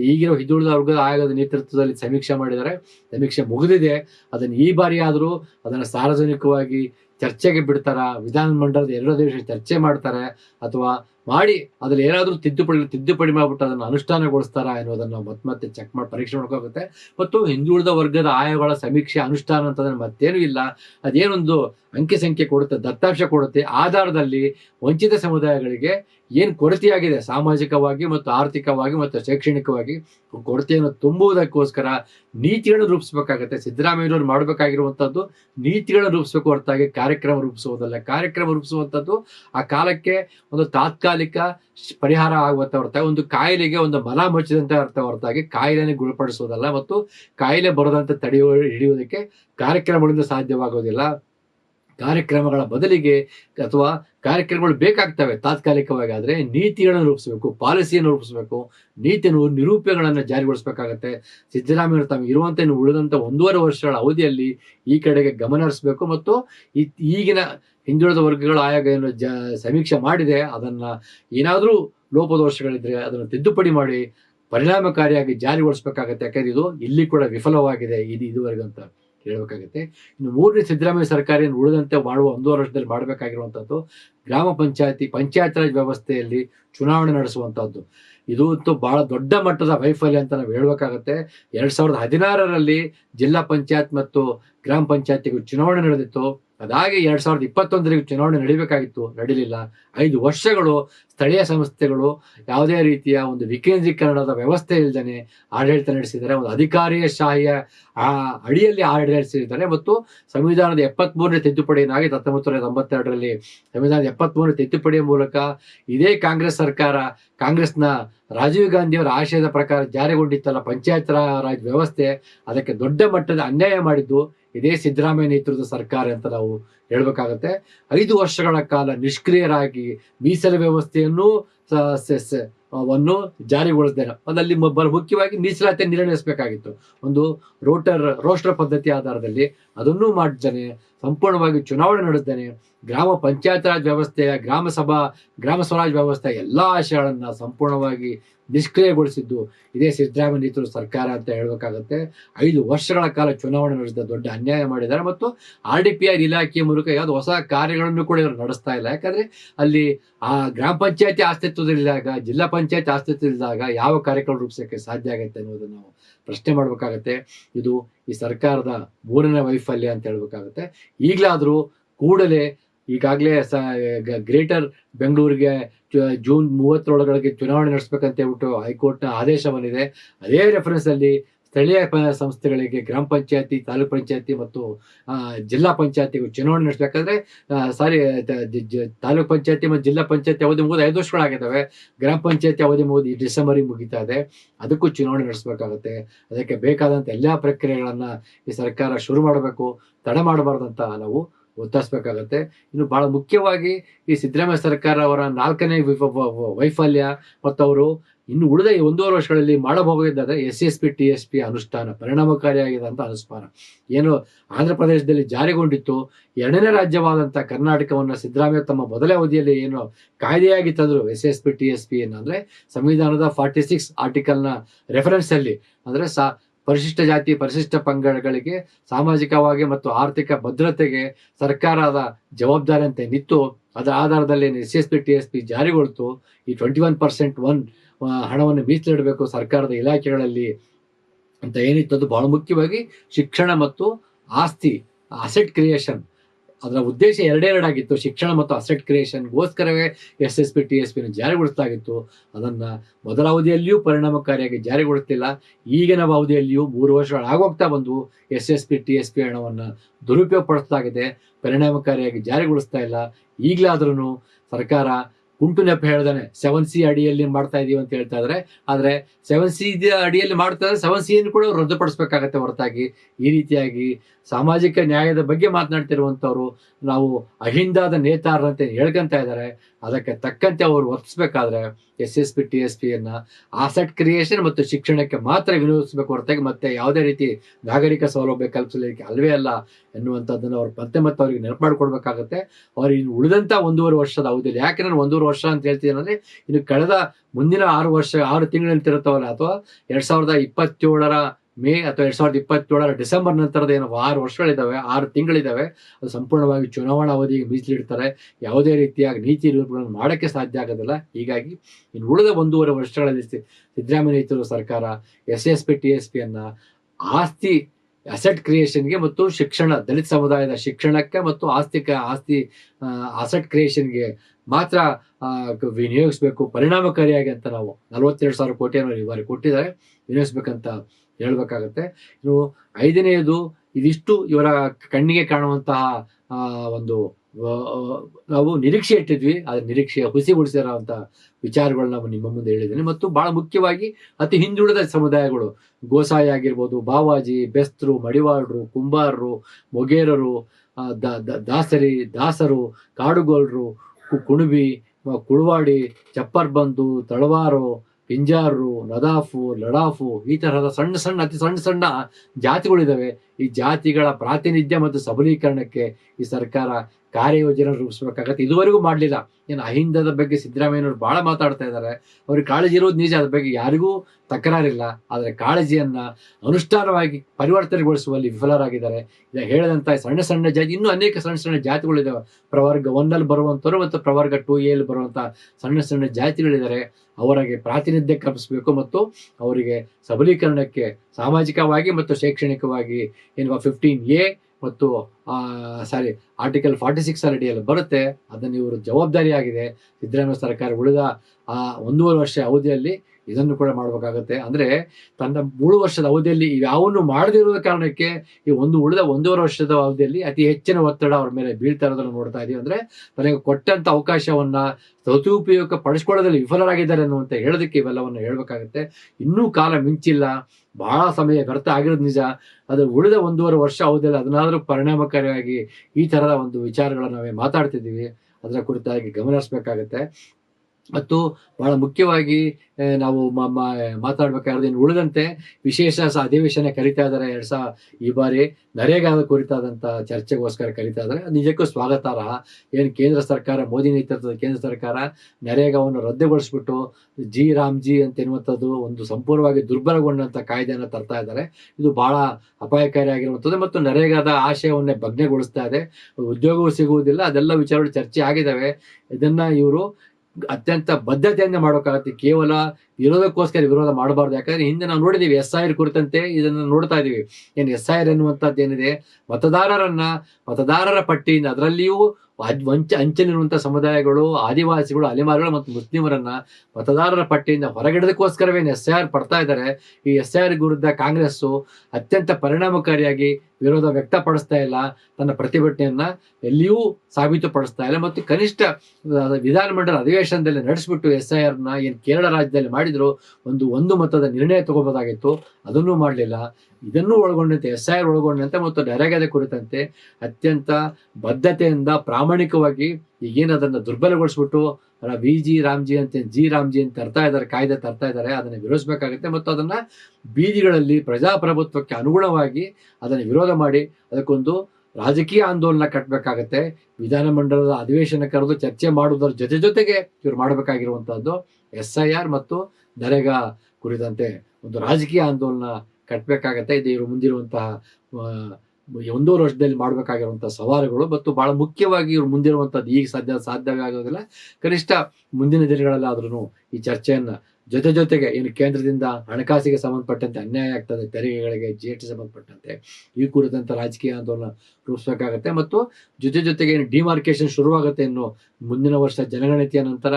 ಈಗಿರೋ ಹಿಂದುಳಿದ ವರ್ಗದ ಆಯೋಗದ ನೇತೃತ್ವದಲ್ಲಿ ಸಮೀಕ್ಷೆ ಮಾಡಿದ್ದಾರೆ. ಸಮೀಕ್ಷೆ ಮುಗಿದಿದೆ. ಅದನ್ನು ಈ ಬಾರಿ ಆದರೂ ಅದನ್ನು ಸಾರ್ವಜನಿಕವಾಗಿ ಚರ್ಚೆಗೆ ಬಿಡ್ತಾರ? ವಿಧಾನ ಮಂಡಲದ ಎರಡು ದಿವಸ ಚರ್ಚೆ ಮಾಡ್ತಾರೆ ಅಥವಾ ಮಾಡಿ ಅದ್ರಲ್ಲಿ ಏನಾದರೂ ತಿದ್ದುಪಡಿ ತಿದ್ದುಪಡಿ ಮಾಡ್ಬಿಟ್ಟು ಅದನ್ನ ಅನುಷ್ಠಾನಗೊಳಿಸ್ತಾರ ಎನ್ನುವುದನ್ನ ನಾವು ಮತ್ತೆ ಮತ್ತೆ ಚೆಕ್ ಮಾಡಿ ಪರೀಕ್ಷೆ ಮಾಡ್ಕೋಗುತ್ತೆ ಮತ್ತು ಹಿಂದುಳಿದ ವರ್ಗದ ಆಯೋಗಗಳ ಸಮೀಕ್ಷೆ, ಅನುಷ್ಠಾನ ಅಂತಂದ್ರೆ ಮತ್ತೇನು ಇಲ್ಲ. ಅದೇನೊಂದು ಅಂಕಿ ಸಂಖ್ಯೆ ಕೊಡುತ್ತೆ, ದತ್ತಾಂಶ ಕೊಡುತ್ತೆ, ಆಧಾರದಲ್ಲಿ ವಂಚಿತ ಸಮುದಾಯಗಳಿಗೆ ಏನ್ ಕೊರತೆಯಾಗಿದೆ? ಸಾಮಾಜಿಕವಾಗಿ ಮತ್ತು ಆರ್ಥಿಕವಾಗಿ ಮತ್ತು ಶೈಕ್ಷಣಿಕವಾಗಿ ಕೊರತೆಯನ್ನು ತುಂಬುವುದಕ್ಕೋಸ್ಕರ ನೀತಿಗಳನ್ನು ರೂಪಿಸಬೇಕಾಗತ್ತೆ. ಸಿದ್ದರಾಮಯ್ಯನವರು ಮಾಡಬೇಕಾಗಿರುವಂತದ್ದು ನೀತಿಗಳನ್ನು ರೂಪಿಸಬೇಕು ಹೊರತಾಗಿ ಕಾರ್ಯಕ್ರಮ ರೂಪಿಸುವುದಲ್ಲ. ಕಾರ್ಯಕ್ರಮ ರೂಪಿಸುವಂತದ್ದು ಆ ಕಾಲಕ್ಕೆ ಒಂದು ತಾತ್ಕಾಲಿಕ ಶ್- ಪರಿಹಾರ ಆಗುವಂತ ಹೊರತಾಗಿ, ಒಂದು ಕಾಯಿಲೆಗೆ ಒಂದು ಮಲ ಮುಚ್ಚಿದಂತ ಅರ್ಥ ಹೊರತಾಗಿ ಕಾಯಿಲೆಯನ್ನು ಗುಣಪಡಿಸುವುದಲ್ಲ ಮತ್ತು ಕಾಯಿಲೆ ಬರದಂತೆ ತಡೆಯ ಹಿಡಿಯುವುದಕ್ಕೆ ಕಾರ್ಯಕ್ರಮಗಳಿಂದ ಸಾಧ್ಯವಾಗುವುದಿಲ್ಲ. ಕಾರ್ಯಕ್ರಮಗಳ ಬದಲಿಗೆ ಅಥವಾ ಕಾರ್ಯಕ್ರಮಗಳು ಬೇಕಾಗ್ತವೆ ತಾತ್ಕಾಲಿಕವಾಗಿ, ಆದ್ರೆ ನೀತಿಗಳನ್ನು ರೂಪಿಸಬೇಕು, ಪಾಲಿಸಿಯನ್ನು ರೂಪಿಸಬೇಕು ನೀತಿ ನು- ನಿರೂಪಣೆಗಳನ್ನು ಜಾರಿಗೊಳಿಸಬೇಕಾಗತ್ತೆ. ಸಿದ್ದರಾಮಯ್ಯ ತಮ್ಮ ಇರುವಂತ ಉಳಿದಂತ ಒಂದೂವರೆ ವರ್ಷಗಳ ಅವಧಿಯಲ್ಲಿ ಈ ಕಡೆಗೆ ಗಮನ ಹರಿಸಬೇಕು ಮತ್ತು ಈಗಿನ ಹಿಂದುಳಿದ ವರ್ಗಗಳ ಆಯೋಗ ಏನು ಜ, ಸಮೀಕ್ಷೆ ಮಾಡಿದೆ, ಅದನ್ನ ಏನಾದರೂ ಲೋಪದೋಷಗಳಿದ್ರೆ ಅದನ್ನು ತಿದ್ದುಪಡಿ ಮಾಡಿ ಪರಿಣಾಮಕಾರಿಯಾಗಿ ಜಾರಿಗೊಳಿಸಬೇಕಾಗತ್ತೆ. ಯಾಕಂದ್ರೆ ಇದು ಇಲ್ಲಿ ಕೂಡ ವಿಫಲವಾಗಿದೆ ಇದು ಇದುವರೆಗೆ ಅಂತ ಹೇಳ್ಬೇಕಾಗತ್ತೆ. ಇನ್ನು ಮೂರನೇ ಸಿದ್ದರಾಮಯ್ಯ ಸರ್ಕಾರ ಏನು ಉಳಿದಂತೆ ಮಾಡುವ ಒಂದೂವರೆ ವರ್ಷದಲ್ಲಿ ಮಾಡಬೇಕಾಗಿರುವಂಥದ್ದು ಗ್ರಾಮ ಪಂಚಾಯತಿ ಪಂಚಾಯತ್ ರಾಜ್ ವ್ಯವಸ್ಥೆಯಲ್ಲಿ ಚುನಾವಣೆ ನಡೆಸುವಂಥದ್ದು ಇದು ಅಂತೂ ಬಹಳ ದೊಡ್ಡ ಮಟ್ಟದ ವೈಫಲ್ಯ ಅಂತ ನಾವು ಹೇಳ್ಬೇಕಾಗತ್ತೆ. ಎರಡ್ ಸಾವಿರದ ಹದಿನಾರರಲ್ಲಿ ಜಿಲ್ಲಾ ಪಂಚಾಯತ್ ಮತ್ತು ಗ್ರಾಮ ಪಂಚಾಯತಿಗೂ ಚುನಾವಣೆ ನಡೆದಿತ್ತು. ಅದಾಗಿ ಎರಡ್ ಸಾವಿರದ ಇಪ್ಪತ್ತೊಂದರಿಗೆ ಚುನಾವಣೆ ನಡೀಬೇಕಾಗಿತ್ತು, ನಡೀಲಿಲ್ಲ. ಐದು ವರ್ಷಗಳು ಸ್ಥಳೀಯ ಸಂಸ್ಥೆಗಳು ಯಾವುದೇ ರೀತಿಯ ಒಂದು ವಿಕೇಂದ್ರೀಕರಣದ ವ್ಯವಸ್ಥೆ ಇಲ್ಲದೇ ಆಡಳಿತ ನಡೆಸಿದ್ದಾರೆ. ಒಂದು ಅಧಿಕಾರಿಯ ಶಾಹಿಯ, ಆ ಅಡಿಯಲ್ಲಿ ಆಡಳಿತ ನಡೆಸಿದ್ದಾರೆ. ಮತ್ತು ಸಂವಿಧಾನದ ಎಪ್ಪತ್ಮೂರನೇ ತಿದ್ದುಪಡಿಯನ್ನಾಗಿ ಹತ್ತೊಂಬತ್ತು ನೂರ ತೊಂಬತ್ತೆರಡರಲ್ಲಿ ಸಂವಿಧಾನದ ಎಪ್ಪತ್ಮೂರನೇ ತಿದ್ದುಪಡಿಯ ಮೂಲಕ ಇದೇ ಕಾಂಗ್ರೆಸ್ ಸರ್ಕಾರ ಕಾಂಗ್ರೆಸ್ನ ರಾಜೀವ್ ಗಾಂಧಿಯವರ ಆಶಯದ ಪ್ರಕಾರ ಜಾರಿಗೊಂಡಿತ್ತಲ್ಲ, ಪಂಚಾಯತ್ ರಾಜ್ ವ್ಯವಸ್ಥೆ, ಅದಕ್ಕೆ ದೊಡ್ಡ ಮಟ್ಟದ ಅನ್ಯಾಯ ಮಾಡಿದ್ದು ಇದೇ ಸಿದ್ದರಾಮಯ್ಯ ನೇತೃತ್ವದ ಸರ್ಕಾರ ಅಂತ ನಾವು ಹೇಳ್ಬೇಕಾಗತ್ತೆ. ಐದು ವರ್ಷಗಳ ಕಾಲ ನಿಷ್ಕ್ರಿಯರಾಗಿ ಮೀಸಲು ವ್ಯವಸ್ಥೆಯನ್ನು ವನ್ನು ಜಾರಿಗೊಳಿಸಿದ್ದಾರೆ ಬ- ಮುಖ್ಯವಾಗಿ ಮೀಸಲಾತಿ ನಿರ್ಣಯಿಸಬೇಕಾಗಿತ್ತು. ಒಂದು ರೋಟರ್, ರೋಸ್ಟರ್ ಪದ್ಧತಿ ಆಧಾರದಲ್ಲಿ ಅದನ್ನೂ ಮಾಡಿದ್ದಾನೆ ಸಂಪೂರ್ಣವಾಗಿ ಚುನಾವಣೆ ನಡೆಸ್ತಾನೆ. ಗ್ರಾಮ ಪಂಚಾಯತ್ ರಾಜ್ ವ್ಯವಸ್ಥೆಯ ಗ್ರಾಮ ಸಭಾ, ಗ್ರಾಮ ಸ್ವರಾಜ್ ವ್ಯವಸ್ಥೆ ಎಲ್ಲ ಆಶಯಗಳನ್ನ ಸಂಪೂರ್ಣವಾಗಿ ನಿಷ್ಕ್ರಿಯಗೊಳಿಸಿದ್ದು ಇದೇ ಸಿದ್ದರಾಮಯ್ಯ ನೇತೃತ್ವ ಸರ್ಕಾರ ಅಂತ ಹೇಳ್ಬೇಕಾಗತ್ತೆ. ಐದು ವರ್ಷಗಳ ಕಾಲ ಚುನಾವಣೆ ನಡೆಸಿದ ದೊಡ್ಡ ಅನ್ಯಾಯ ಮಾಡಿದ್ದಾರೆ ಮತ್ತು ಆರ್ ಡಿ ಪಿ ಆರ್ ಇಲಾಖೆಯ ಮೂಲಕ ಯಾವುದು ಹೊಸ ಕಾರ್ಯಗಳನ್ನು ಕೂಡ ಇವರು ನಡೆಸ್ತಾ ಇಲ್ಲ. ಯಾಕಂದ್ರೆ ಅಲ್ಲಿ ಆ ಗ್ರಾಮ ಪಂಚಾಯತಿ ಅಸ್ತಿತ್ವದಲ್ಲಿದ್ದಾಗ ಜಿಲ್ಲಾ ಪಂಚಾಯತಿ ಅಸ್ತಿತ್ವದಲ್ಲಿದ್ದಾಗ ಯಾವ ಕಾರ್ಯಕ್ರಮ ರೂಪಿಸೋಕ್ಕೆ ಸಾಧ್ಯ ಆಗುತ್ತೆ ಅನ್ನೋದು ನಾವು ಪ್ರಶ್ನೆ ಮಾಡಬೇಕಾಗತ್ತೆ. ಇದು ಈ ಸರ್ಕಾರದ ಮೂರನೇ ವೈಫಲ್ಯ ಅಂತ ಹೇಳ್ಬೇಕಾಗತ್ತೆ. ಈಗಲಾದರೂ ಕೂಡಲೇ ಈಗಾಗಲೇ ಸ ಗ್ರೇಟರ್ ಬೆಂಗಳೂರಿಗೆ ಜೂನ್ ಮೂವತ್ತರೊಳಗಡೆ ಚುನಾವಣೆ ನಡೆಸಬೇಕಂತ ಹೇಳ್ಬಿಟ್ಟು ಹೈಕೋರ್ಟ್ನ ಆದೇಶ ಬಂದಿದೆ. ಅದೇ ರೆಫರೆನ್ಸ್ ಅಲ್ಲಿ ಸ್ಥಳೀಯ ಸಂಸ್ಥೆಗಳಿಗೆ ಗ್ರಾಮ ಪಂಚಾಯತಿ, ತಾಲೂಕ್ ಪಂಚಾಯತಿ ಮತ್ತು ಜಿಲ್ಲಾ ಪಂಚಾಯತಿಗೂ ಚುನಾವಣೆ ನಡೆಸಬೇಕಾದ್ರೆ ಸಾರಿ ತಾಲೂಕ್ ಪಂಚಾಯತಿ ಮತ್ತು ಜಿಲ್ಲಾ ಪಂಚಾಯತಿ ಅವಧಿ ಮುಗಿದು ಐದು ವರ್ಷಗಳಾಗಿದ್ದಾವೆ. ಗ್ರಾಮ ಪಂಚಾಯತಿ ಅವಧಿ ಮುಗಿದು ಈ ಡಿಸೆಂಬರಿಗೆ ಮುಗಿತಾ ಇದೆ. ಅದಕ್ಕೂ ಚುನಾವಣೆ ನಡೆಸಬೇಕಾಗುತ್ತೆ. ಅದಕ್ಕೆ ಬೇಕಾದಂತ ಎಲ್ಲಾ ಪ್ರಕ್ರಿಯೆಗಳನ್ನು ಈ ಸರ್ಕಾರ ಶುರು ಮಾಡಬೇಕು. ತಡ ಮಾಡಬಾರ್ದಂತ ನಾವು ಒತ್ತಾಯಿಸಬೇಕಾಗತ್ತೆ. ಇನ್ನು ಬಹಳ ಮುಖ್ಯವಾಗಿ ಈ ಸಿದ್ದರಾಮಯ್ಯ ಸರ್ಕಾರ ಅವರ ನಾಲ್ಕನೇ ವೈಫಲ್ಯ ಮತ್ತು ಅವರು ಇನ್ನು ಉಳಿದ ಒಂದೂವರೆ ವರ್ಷಗಳಲ್ಲಿ ಮಾಡಬಹುದಾದ S S P T S P ಅನುಷ್ಠಾನ ಪರಿಣಾಮಕಾರಿಯಾಗಿದೆ ಅಂತ ಅನುಷ್ಠಾನ ಏನು ಆಂಧ್ರ ಪ್ರದೇಶದಲ್ಲಿ ಜಾರಿಗೊಂಡಿತ್ತು. ಎರಡನೇ ರಾಜ್ಯವಾದಂಥ ಕರ್ನಾಟಕವನ್ನು ಸಿದ್ದರಾಮಯ್ಯ ತಮ್ಮ ಮೊದಲೇ ಅವಧಿಯಲ್ಲಿ ಏನು ಕಾಯ್ದೆಯಾಗಿ ತಂದರು S S P T S P ಏನಂದ್ರೆ ಸಂವಿಧಾನದ ಫಾರ್ಟಿ ಸಿಕ್ಸ್ ಆರ್ಟಿಕಲ್ನ ರೆಫರೆನ್ಸ್ ಅಲ್ಲಿ. ಅಂದ್ರೆ ಸಾ ಪರಿಶಿಷ್ಟ ಜಾತಿ, ಪರಿಶಿಷ್ಟ ಪಂಗಡಗಳಿಗೆ ಸಾಮಾಜಿಕವಾಗಿ ಮತ್ತು ಆರ್ಥಿಕ ಭದ್ರತೆಗೆ ಸರ್ಕಾರದ ಜವಾಬ್ದಾರಿ ಅಂತ ನಿತ್ತು ಅದರ ಆಧಾರದಲ್ಲಿ S S P T S P ಜಾರಿಗೊಳ್ತು. ಈ ಟ್ವೆಂಟಿ ಒನ್ ಪರ್ಸೆಂಟ್ ಒನ್ ಹಣವನ್ನು ಮೀಸಲಿಡಬೇಕು ಸರ್ಕಾರದ ಇಲಾಖೆಗಳಲ್ಲಿ ಅಂತ ಏನಿತ್ತು ಅದು ಬಹಳ ಮುಖ್ಯವಾಗಿ ಶಿಕ್ಷಣ ಮತ್ತು ಆಸ್ತಿ ಅಸೆಟ್ ಕ್ರಿಯೇಷನ್ ಅದರ ಉದ್ದೇಶ ಎರಡೆರಡಾಗಿತ್ತು ಶಿಕ್ಷಣ ಮತ್ತು asset ಕ್ರಿಯೇಷನ್ಗೋಸ್ಕರವೇ S S P, T S ಪಿನ ಜಾರಿಗೊಳಿಸಲಾಗಿತ್ತು. ಅದನ್ನ ಮೊದಲ ಅವಧಿಯಲ್ಲಿಯೂ ಪರಿಣಾಮಕಾರಿಯಾಗಿ ಜಾರಿಗೊಳಿಸ್ತಿಲ್ಲ ಈಗಿನ ಅವಧಿಯಲ್ಲಿಯೂ ಮೂರು ವರ್ಷಗಳು ಆಗೋಗ್ತಾ ಬಂದು S S P, T S P ಹಣವನ್ನ ದುರುಪಯೋಗ ಪಡಿಸ್ತಾಗಿದೆ ಪರಿಣಾಮಕಾರಿಯಾಗಿ ಜಾರಿಗೊಳಿಸ್ತಾ ಇಲ್ಲ. ಈಗಲಾದ್ರೂ ಸರ್ಕಾರ ಕುಂಟು ನೆಪ ಹೇಳ್ದಾನೆ ಸೆವೆನ್ ಸಿ ಅಡಿಯಲ್ಲಿ ಮಾಡ್ತಾ ಇದೀವಿ ಅಂತ ಹೇಳ್ತಾ ಇದ್ರೆ. ಆದ್ರೆ ಸೆವೆನ್ ಸಿ ಅಡಿಯಲ್ಲಿ ಮಾಡ್ತಾ ಇದ್ರೆ ಸೆವೆನ್ ಸಿ ಕೂಡ ರದ್ದುಪಡಿಸ್ಬೇಕಾಗತ್ತೆ ಹೊರತಾಗಿ. ಈ ರೀತಿಯಾಗಿ ಸಾಮಾಜಿಕ ನ್ಯಾಯದ ಬಗ್ಗೆ ಮಾತನಾಡ್ತಿರುವಂತವ್ರು, ನಾವು ಅಹಿಂದಾದ ನೇತಾರರಂತೆ ಹೇಳ್ಕೊಂತ ಇದ್ದಾರೆ ಅದಕ್ಕೆ ತಕ್ಕಂತೆ ಅವರು ವರ್ತಿಸ್ಬೇಕಾದ್ರೆ S S P T S P ಅನ್ನ ಆಸೆಟ್ ಕ್ರಿಯೇಷನ್ ಮತ್ತು ಶಿಕ್ಷಣಕ್ಕೆ ಮಾತ್ರ ವಿನಿಯೋಗಿಸಬೇಕು ಹೊರತಾಗಿ ಮತ್ತೆ ಯಾವುದೇ ರೀತಿ ನಾಗರಿಕ ಸೌಲಭ್ಯ ಕಲ್ಪಿಸಲಿಕ್ಕೆ ಅಲ್ವೇ ಅಲ್ಲ ಎನ್ನುವಂಥದ್ದನ್ನು ಅವ್ರು ಮತ್ತೆ ಮತ್ತೆ ಅವರಿಗೆ ನೆನಪು ಮಾಡ್ಕೊಡ್ಬೇಕಾಗತ್ತೆ. ಅವ್ರು ಇನ್ನು ಉಳಿದಂತ ಒಂದೂವರೆ ವರ್ಷದ ಅವಧಿಯಲ್ಲಿ ಯಾಕೆ ನಾನು ಒಂದೂವರೆ ವರ್ಷ ಅಂತ ಹೇಳ್ತೀನಿ ಅಂದ್ರೆ ಇನ್ನು ಕಳೆದ ಮುಂದಿನ ಆರು ವರ್ಷ, ಆರು ತಿಂಗಳಲ್ಲಿ ಇರುತ್ತವಲ್ಲ ಅಥವಾ ಎರಡ್ ಸಾವಿರದ ಇಪ್ಪತ್ತೇಳರ ಮೇ ಅಥವಾ ಎರಡ್ ಸಾವಿರದ ಇಪ್ಪತ್ತೇಳರ ಡಿಸೆಂಬರ್ ನಂತರದ ಏನು ಆರು ವರ್ಷಗಳಿದ್ದಾವೆ, ಆರು ತಿಂಗಳಿದ್ದಾವೆ, ಅದು ಸಂಪೂರ್ಣವಾಗಿ ಚುನಾವಣಾ ಅವಧಿಗೆ ಮೀಸಲಿಡ್ತಾರೆ. ಯಾವುದೇ ರೀತಿಯಾಗಿ ನೀತಿ ನಿರೂಪಣೆ ಮಾಡೋಕ್ಕೆ ಸಾಧ್ಯ ಆಗೋದಿಲ್ಲ. ಹೀಗಾಗಿ ಇನ್ನು ಉಳಿದ ಒಂದೂವರೆ ವರ್ಷಗಳಲ್ಲಿ ಸಿದ್ದರಾಮಯ್ಯ ನೇತೃತ್ವದ ಸರ್ಕಾರ, S S P, T S ಪಿಯನ್ನು ಆಸ್ತಿ, ಅಸೆಟ್ ಕ್ರಿಯೇಷನ್ಗೆ ಮತ್ತು ಶಿಕ್ಷಣ, ದಲಿತ ಸಮುದಾಯದ ಶಿಕ್ಷಣಕ್ಕೆ ಮತ್ತು ಆಸ್ತಿ ಆಸ್ತಿ ಅಸೆಟ್ ಕ್ರಿಯೇಷನ್ಗೆ ಮಾತ್ರ ವಿನಿಯೋಗಿಸಬೇಕು, ಪರಿಣಾಮಕಾರಿಯಾಗಿ ಅಂತ ನಾವು ನಲವತ್ತೆರಡು ಸಾವಿರ ಕೋಟಿಯನ್ನು ಈ ಬಾರಿ ಕೊಟ್ಟಿದ್ದಾರೆ. ವಿನಿಯೋಗಿಸ್ಬೇಕಂತ ಹೇಳ್ಬೇಕಾಗತ್ತೆ. ಇನ್ನು ಐದನೆಯದು ಇದಿಷ್ಟು ಇವರ ಕಣ್ಣಿಗೆ ಕಾಣುವಂತಹ ಒಂದು ನಾವು ನಿರೀಕ್ಷೆ ಇಟ್ಟಿದ್ವಿ. ಅದ್ರ ನಿರೀಕ್ಷೆಯ ಹುಸಿಗೊಳಿಸಿರೋಂಥ ವಿಚಾರಗಳನ್ನ ನಾವು ನಿಮ್ಮ ಮುಂದೆ ಹೇಳಿದ್ದೀನಿ. ಮತ್ತು ಬಹಳ ಮುಖ್ಯವಾಗಿ ಅತಿ ಹಿಂದುಳಿದ ಸಮುದಾಯಗಳು, ಗೋಸಾಯಿ ಆಗಿರ್ಬೋದು, ಬಾವಾಜಿ, ಬೆಸ್ತರು, ಮಡಿವಾಳರು, ಕುಂಬಾರರು, ಮೊಗೇರರು ದಾಸರಿ, ದಾಸರು, ಕಾಡುಗೋಲ್ರು ಕುಣುಬಿ ಕುಳುವಾಡಿ ಚಪ್ಪರ್ ಬಂದು ತಳವಾರು ಪಿಂಜಾರರು ನದಾಫು ಲಡಾಫು ಈ ತರಹದ ಸಣ್ಣ ಸಣ್ಣ ಅತಿ ಸಣ್ಣ ಸಣ್ಣ ಜಾತಿಗಳಿದಾವೆ ಈ ಜಾತಿಗಳ ಪ್ರಾತಿನಿಧ್ಯ ಮತ್ತು ಸಬಲೀಕರಣಕ್ಕೆ ಈ ಸರ್ಕಾರ ಕಾರ್ಯಯೋಜನೆ ರೂಪಿಸ್ಬೇಕಾಗತ್ತೆ. ಇದುವರೆಗೂ ಮಾಡಲಿಲ್ಲ. ಏನು ಅಹಿಂದದ ಬಗ್ಗೆ ಸಿದ್ದರಾಮಯ್ಯನವರು ಬಹಳ ಮಾತಾಡ್ತಾ ಇದ್ದಾರೆ. ಅವ್ರಿಗೆ ಕಾಳಜಿ ಇರೋದು ನಿಜ. ಅದ್ರ ಬಗ್ಗೆ ಯಾರಿಗೂ ತಕರಾರಿಲ್ಲ. ಆದರೆ ಕಾಳಜಿಯನ್ನು ಅನುಷ್ಠಾನವಾಗಿ ಪರಿವರ್ತನೆಗೊಳಿಸುವಲ್ಲಿ ವಿಫಲರಾಗಿದ್ದಾರೆ. ಈಗ ಹೇಳಿದಂಥ ಸಣ್ಣ ಸಣ್ಣ ಜಾತಿ, ಇನ್ನೂ ಅನೇಕ ಸಣ್ಣ ಸಣ್ಣ ಜಾತಿಗಳಿದ್ದಾವೆ. ಪ್ರವರ್ಗ ಒಂದಲ್ಲಿ ಬರುವಂಥವ್ರು ಮತ್ತು ಪ್ರವರ್ಗ ಟು ಎಲ್ಲಿ ಬರುವಂಥ ಸಣ್ಣ ಸಣ್ಣ ಜಾತಿಗಳಿದ್ದಾರೆ. ಅವರಿಗೆ ಪ್ರಾತಿನಿಧ್ಯ ಕಲ್ಪಿಸಬೇಕು ಮತ್ತು ಅವರಿಗೆ ಸಬಲೀಕರಣಕ್ಕೆ ಸಾಮಾಜಿಕವಾಗಿ ಮತ್ತು ಶೈಕ್ಷಣಿಕವಾಗಿ ಏನು ಫಿಫ್ಟೀನ್ ಎ ಮತ್ತು ಸಾರಿ ಆರ್ಟಿಕಲ್ ಫಾರ್ಟಿ ಸಿಕ್ಸ್ ಅಡಿಯಲ್ಲಿ ಬರುತ್ತೆ. ಅದನ್ನು ಇವರು ಜವಾಬ್ದಾರಿಯಾಗಿದೆ. ಸಿದ್ದರಾಮಯ್ಯ ಸರ್ಕಾರ ಉಳಿದ, ಆ, ಒಂದೂವರೆ ವರ್ಷ ಅವಧಿಯಲ್ಲಿ ಇದನ್ನು ಕೂಡ ಮಾಡಬೇಕಾಗತ್ತೆ. ಅಂದ್ರೆ ತನ್ನ ಮೂರು ವರ್ಷದ ಅವಧಿಯಲ್ಲಿ ಯಾವನ್ನು ಮಾಡದಿರುವ ಕಾರಣಕ್ಕೆ ಈ ಒಂದು ಉಳಿದ ಒಂದೂವರೆ ವರ್ಷದ ಅವಧಿಯಲ್ಲಿ ಅತಿ ಹೆಚ್ಚಿನ ಒತ್ತಡ ಅವ್ರ ಮೇಲೆ ಬೀಳ್ತಾ ಇರೋದನ್ನು ನೋಡ್ತಾ ಇದೀವಿ. ಅಂದ್ರೆ ತನಗೆ ಕೊಟ್ಟಂತ ಅವಕಾಶವನ್ನ ಸದುಪಯೋಗ ಪಡಿಸ್ಕೊಳ್ಳೋದ್ರಲ್ಲಿ ವಿಫಲರಾಗಿದ್ದಾರೆ ಅನ್ನುವಂತ ಹೇಳೋದಕ್ಕೆ ಇವೆಲ್ಲವನ್ನು ಹೇಳ್ಬೇಕಾಗತ್ತೆ. ಇನ್ನೂ ಕಾಲ ಮಿಂಚಿಲ್ಲ. ಬಹಳ ಸಮಯ ವ್ಯರ್ಥ ಆಗಿರೋದು ನಿಜ. ಅದು ಉಳಿದ ಒಂದೂವರೆ ವರ್ಷ ಅವಧಿಯಲ್ಲಿ ಅದನ್ನಾದರೂ ಪರಿಣಾಮಕಾರಿಯಾಗಿ ಈ ತರದ ಒಂದು ವಿಚಾರಗಳನ್ನ ನಾವೇ ಮಾತಾಡ್ತಿದ್ದೀವಿ. ಅದರ ಕುರಿತಾಗಿ ಗಮನ ಹರಿಸ್ಬೇಕಾಗತ್ತೆ ಮತ್ತು ಬಹಳ ಮುಖ್ಯವಾಗಿ ನಾವು ಮಾತಾಡ್ಬೇಕಾದ್ರೆ ಉಳಿದಂತೆ ವಿಶೇಷ ಸಹ ಅಧಿವೇಶನ ಕರಿತಾ ಇದ್ದಾರೆ ಎರಡ್ ಸಾ, ಈ ಬಾರಿ ನರೇಗಾದ ಕುರಿತಾದಂತ ಚರ್ಚೆಗೋಸ್ಕರ ಕರಿತಾ ಇದ್ದಾರೆ. ನಿಜಕ್ಕೂ ಸ್ವಾಗತಾರ್ಹ. ಏನು ಕೇಂದ್ರ ಸರ್ಕಾರ, ಮೋದಿ ನೇತೃತ್ವದ ಕೇಂದ್ರ ಸರ್ಕಾರ ನರೇಗಾವನ್ನು ರದ್ದುಗೊಳಿಸ್ಬಿಟ್ಟು ಜಿ ರಾಮ್ ಜಿ ಅಂತ ಎನ್ನುವಂಥದ್ದು ಒಂದು ಸಂಪೂರ್ಣವಾಗಿ ದುರ್ಬಲಗೊಂಡಂತ ಕಾಯ್ದೆಯನ್ನು ತರ್ತಾ ಇದ್ದಾರೆ. ಇದು ಬಹಳ ಅಪಾಯಕಾರಿಯಾಗಿರುವಂಥದ್ದು ಮತ್ತು ನರೇಗಾದ ಆಶಯವನ್ನೇ ಭಗ್ನೆಗೊಳಿಸ್ತಾ ಇದೆ. ಉದ್ಯೋಗವೂ ಸಿಗುವುದಿಲ್ಲ. ಅದೆಲ್ಲ ವಿಚಾರಗಳು ಚರ್ಚೆ ಆಗಿದ್ದಾವೆ. ಇದನ್ನ ಇವರು ಅತ್ಯಂತ ಬದ್ಧತೆಯಿಂದ ಮಾಡೋಕ್ಕಾಗತ್ತೆ ಕೇವಲ ವಿರೋಧಕ್ಕೋಸ್ಕರ ವಿರೋಧ ಮಾಡಬಾರ್ದು. ಯಾಕಂದ್ರೆ ಹಿಂದೆ ನಾವು ನೋಡಿದೀವಿ ಎಸ್ ಐ ಕುರಿತಂತೆ ಇದನ್ನು ನೋಡ್ತಾ ಇದೀವಿ. ಏನು ಎಸ್ ಐ ಆರ್ ಏನಿದೆ? ಮತದಾರರನ್ನ, ಮತದಾರರ ಪಟ್ಟಿಯಿಂದ ಅದರಲ್ಲಿಯೂ ಅದ್- ವಂಚ ಅಂಚಲಿರುವಂತಹ ಸಮುದಾಯಗಳು, ಆದಿವಾಸಿಗಳು, ಅಲೆಮಾರಿಗಳು ಮತ್ತು ಮುಸ್ಲಿಮರನ್ನ ಮತದಾರರ ಪಟ್ಟಿಯಿಂದ ಹೊರಗಿಡೋದಕ್ಕೋಸ್ಕರವೇ ಎಸ್ ಐ ಆರ್ ಪಡ್ತಾ ಇದ್ದಾರೆ? ಈ ಎಸ್ ಐ ಆರ್ ವಿರುದ್ಧ ಕಾಂಗ್ರೆಸ್ಸು ಅತ್ಯಂತ ಪರಿಣಾಮಕಾರಿಯಾಗಿ ವಿರೋಧ ವ್ಯಕ್ತಪಡಿಸ್ತಾ ಇಲ್ಲ. ತನ್ನ ಪ್ರತಿಭಟನೆಯನ್ನ ಎಲ್ಲಿಯೂ ಸಾಬೀತುಪಡಿಸ್ತಾ ಇಲ್ಲ. ಮತ್ತು ಕನಿಷ್ಠ ವಿಧಾನಮಂಡಲ ಅಧಿವೇಶನದಲ್ಲಿ ನಡೆಸಿಬಿಟ್ಟು ಎಸ್ ಐ ಆರ್ನ ಏನು ಕೇರಳ ರಾಜ್ಯದಲ್ಲಿ ಮಾಡಿದ್ರು, ಒಂದು ಒಂದು ಮತದ ನಿರ್ಣಯ ತಗೋಬೋದಾಗಿತ್ತು ಅದನ್ನೂ ಮಾಡಲಿಲ್ಲ. ಇದನ್ನು ಒಳಗೊಂಡಂತೆ, ಎಸ್ ಐ ಆರ್ ಒಳಗೊಂಡಂತೆ ಮತ್ತು ನರೇಗಾದ ಕುರಿತಂತೆ ಅತ್ಯಂತ ಬದ್ಧತೆಯಿಂದ ಪ್ರಾಮಾಣಿಕವಾಗಿ ಈಗೇನು ಅದನ್ನು ದುರ್ಬಲಗೊಳಿಸ್ಬಿಟ್ಟು ವಿ, ಜಿ, ರಾಮ್ಜಿ ಅಂತ, ಜಿ, ರಾಮ್ಜಿ ಅಂತ ತರ್ತಾ ಇದ್ದಾರೆ, ಕಾಯ್ದೆ ತರ್ತಾ ಇದ್ದಾರೆ, ಅದನ್ನು ವಿರೋಧಿಸಬೇಕಾಗುತ್ತೆ ಮತ್ತು ಅದನ್ನ ಬೀದಿಗಳಲ್ಲಿ ಪ್ರಜಾಪ್ರಭುತ್ವಕ್ಕೆ ಅನುಗುಣವಾಗಿ ಅದನ್ನು ವಿರೋಧ ಮಾಡಿ, ಅದಕ್ಕೊಂದು ರಾಜಕೀಯ ಆಂದೋಲನ ಕಟ್ಟಬೇಕಾಗತ್ತೆ ವಿಧಾನಮಂಡಲದ ಅಧಿವೇಶನ ಕರೆದು ಚರ್ಚೆ ಮಾಡುವುದರ ಜೊತೆ ಜೊತೆಗೆ ಇವ್ರು ಮಾಡಬೇಕಾಗಿರುವಂತಹದ್ದು. ಎಸ್ ಐ ಆರ್ ಮತ್ತು ನರೇಗಾ ಕುರಿತಂತೆ ಒಂದು ರಾಜಕೀಯ ಆಂದೋಲನ ಕಟ್ಟಬೇಕಾಗತ್ತೆ ಇದು ಇವರು ಮುಂದಿರುವಂತಹ ಒಂದೂವರೆ ವರ್ಷದಲ್ಲಿ ಮಾಡಬೇಕಾಗಿರುವಂತಹ ಸವಾಲುಗಳು. ಮತ್ತು ಬಹಳ ಮುಖ್ಯವಾಗಿ ಇವರು ಮುಂದಿರುವಂತದ್ದು ಈಗ ಸಾಧ್ಯ ಸಾಧ್ಯವೇ ಆಗೋದಿಲ್ಲ ಕನಿಷ್ಠ ಮುಂದಿನ ದಿನಗಳಲ್ಲಾದ್ರೂ ಈ ಚರ್ಚೆಯನ್ನ ಜೊತೆ ಜೊತೆಗೆ ಏನು ಕೇಂದ್ರದಿಂದ ಹಣಕಾಸಿಗೆ ಸಂಬಂಧಪಟ್ಟಂತೆ ಅನ್ಯಾಯ ಆಗ್ತದೆ, ತೆರಿಗೆಗಳಿಗೆ ಜಿ ಎಸ್ ಟಿ ಸಂಬಂಧಪಟ್ಟಂತೆ, ಈ ಕುರಿತಂತ ರಾಜಕೀಯ ಆಂದೋಲನ ರೂಪಿಸಬೇಕಾಗತ್ತೆ. ಮತ್ತು ಜೊತೆ ಜೊತೆಗೆ ಏನು ಡಿಮಾರ್ಕೇಶನ್ ಶುರುವಾಗುತ್ತೆ ಇನ್ನು ಮುಂದಿನ ವರ್ಷ ಜನಗಣತಿಯ ನಂತರ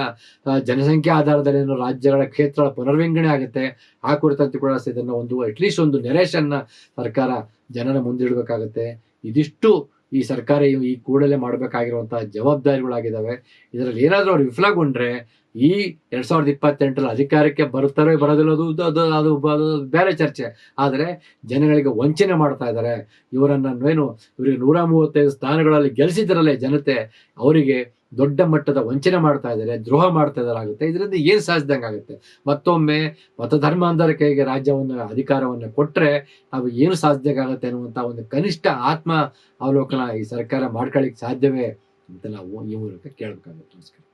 ಜನಸಂಖ್ಯೆ ಆಧಾರದಲ್ಲಿ ಏನು ರಾಜ್ಯಗಳ ಕ್ಷೇತ್ರಗಳ ಪುನರ್ವಿಂಗಣೆ ಆಗುತ್ತೆ. ಆ ಕುರಿತಂತೆ ಕೂಡ ಇದನ್ನ ಒಂದು ಅಟ್ಲೀಸ್ಟ್ ಒಂದು ನೆರೇಷನ್ನ ಸರ್ಕಾರ ಜನರ ಮುಂದಿಡಬೇಕಾಗತ್ತೆ. ಇದಿಷ್ಟು ಈ ಸರ್ಕಾರ ಈ- ಕೂಡಲೇ ಮಾಡಬೇಕಾಗಿರುವಂತಹ ಜವಾಬ್ದಾರಿಗಳಾಗಿದ್ದಾವೆ. ಇದರಲ್ಲಿ ಏನಾದರೂ ಅವ್ರು ವಿಫಲಗೊಂಡ್ರೆ ಈ ಎರಡ್ ಸಾವಿರದ ಇಪ್ಪತ್ತೆಂಟರಲ್ಲಿ ಅಧಿಕಾರಕ್ಕೆ ಬರುತ್ತಾರೋ ಬರೋದಿಲ್ಲ ಅದು ಅದು ಬೇರೆ ಚರ್ಚೆ. ಆದರೆ ಜನಗಳಿಗೆ ವಂಚನೆ ಮಾಡ್ತಾ ಇದ್ದಾರೆ. ಇವರನ್ನು ಏನು, ಇವರಿಗೆ ನೂರ ಮೂವತ್ತೈದು ಸ್ಥಾನಗಳಲ್ಲಿ ಗೆಲ್ಲಿಸಿದ್ರಲ್ಲೇ ಜನತೆ, ಅವರಿಗೆ ದೊಡ್ಡ ಮಟ್ಟದ ವಂಚನೆ ಮಾಡ್ತಾ ಇದ್ದಾರೆ, ದ್ರೋಹ ಮಾಡ್ತಾ ಇದ್ದಾರಾಗುತ್ತೆ ಇದರಿಂದ ಏನು ಸಾಧಿಸಿದಂಗೆ ಆಗುತ್ತೆ? ಮತ್ತೊಮ್ಮೆ ಕೈಗೆ ರಾಜ್ಯವನ್ನು, ಅಧಿಕಾರವನ್ನು ಕೊಟ್ರೆ ನಾವು ಏನು ಸಾಧಿಸಿದಂಗೆ ಆಗುತ್ತೆ ಅನ್ನುವಂಥ ಒಂದು ಕನಿಷ್ಠ ಆತ್ಮ ಅವಲೋಕನ ಈ ಸರ್ಕಾರ ಮಾಡ್ಕೊಳ್ಳಿಕ್ಕೆ ಸಾಧ್ಯವೇ ಅಂತ ನಾವು ಈ ಮೂಲಕ ಕೇಳಬೇಕಾಗುತ್ತೆ. ನಮಸ್ಕಾರ.